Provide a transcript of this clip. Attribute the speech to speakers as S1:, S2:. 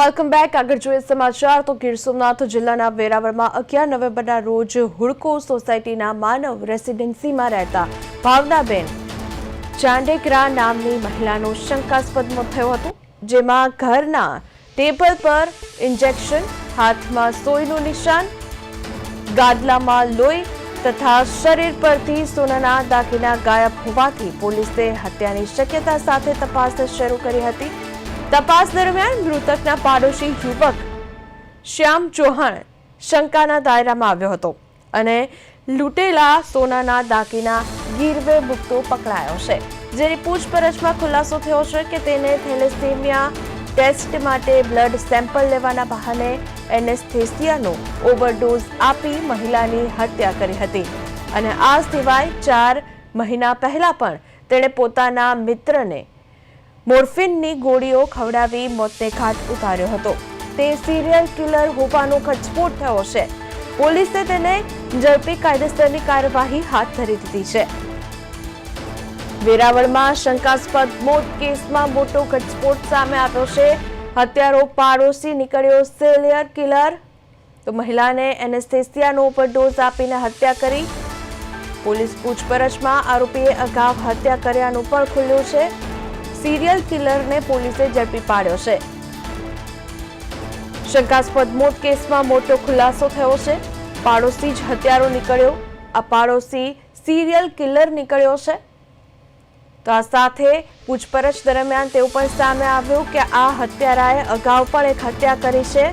S1: Welcome back આગળ જોઈએ સમાચાર, તો ગીર સોમનાથ જિલ્લાના વેરાવળમાં અગિયાર નવેમ્બરના રોજ હુડકો સોસાયટીના માનવ રેસિડેન્સીમાં રહેતા ભાવનાબેન ચાંડેકરા નામની મહિલાનો શંકાસ્પદ મોત થયો હતો, જેમાં ઘરના ટેબલ પર ઇન્જેક્શન, હાથમાં સોયનું નિશાન, ગાદલામાં લોહી તથા શરીર પરથી સોનાના દાગીના ગાયબ હોવાથી પોલીસે હત્યાની શક્યતા સાથે તપાસ શરૂ કરી હતી. તપાસ દરમિયાન મૃતકના પાડોશી યુવક શ્યામ ચૌહાણ શંકાના દાયરામાં આવ્યો હતો અને લૂંટેલા સોનાના દાગીના ગીરવે મૂકતો પકડાયો છે. જેની પૂછપરછમાં ખુલાસો થયો છે કે તેને થેલેસેમિયા ટેસ્ટ માટે બ્લડ સેમ્પલ લેવાના બહાને એનેસ્થેસિયાનો ઓવરડોઝ આપી મહિલાની હત્યા કરી હતી. અને આ સિવાય ચાર મહિના પહેલા પણ તેણે પોતાના મિત્રને મોર્ફિનની ગોળીઓ ખવડાવી મોતને ઘાટ ઉતાર્યો હતો. તે સિરિયલ કિલર હોવાનો ઘટસ્ફોટ થયો છે. પોલીસે તેને ઝડપી કાયદેસરની કાર્યવાહી હાથ ધરી દીધી છે. વેરાવળમાં શંકાસ્પદ મોત કેસમાં મોટો ઘટસ્ફોટ સામે આવ્યો છે. હત્યારો પાડોશી નીકળ્યો સિરિયલ કિલર તો મહિલાને એનેસ્થેસિયાનો ઓવરડોઝ આપીને હત્યા કરી. પોલીસ પૂછપરછમાં આરોપીએ અગાઉ હત્યા કર્યાનું પણ ખુલ્યું છે. સિરિયલ કિલરને પોલીસે ઝડપી પાડ્યો છે. શંકાસ્પદ મોત કેસમાં મોટો ખુલાસો થયો છે. પાડોશી જ હત્યારો નીકળ્યો. આ પાડોશી સિરિયલ કિલર નીકળ્યો છે. તો આ સાથે પૂછપરછ દરમિયાન તેવું પણ સામે આવ્યું કે આ હત્યારાએ અગાઉ પણ એક હત્યા કરી છે.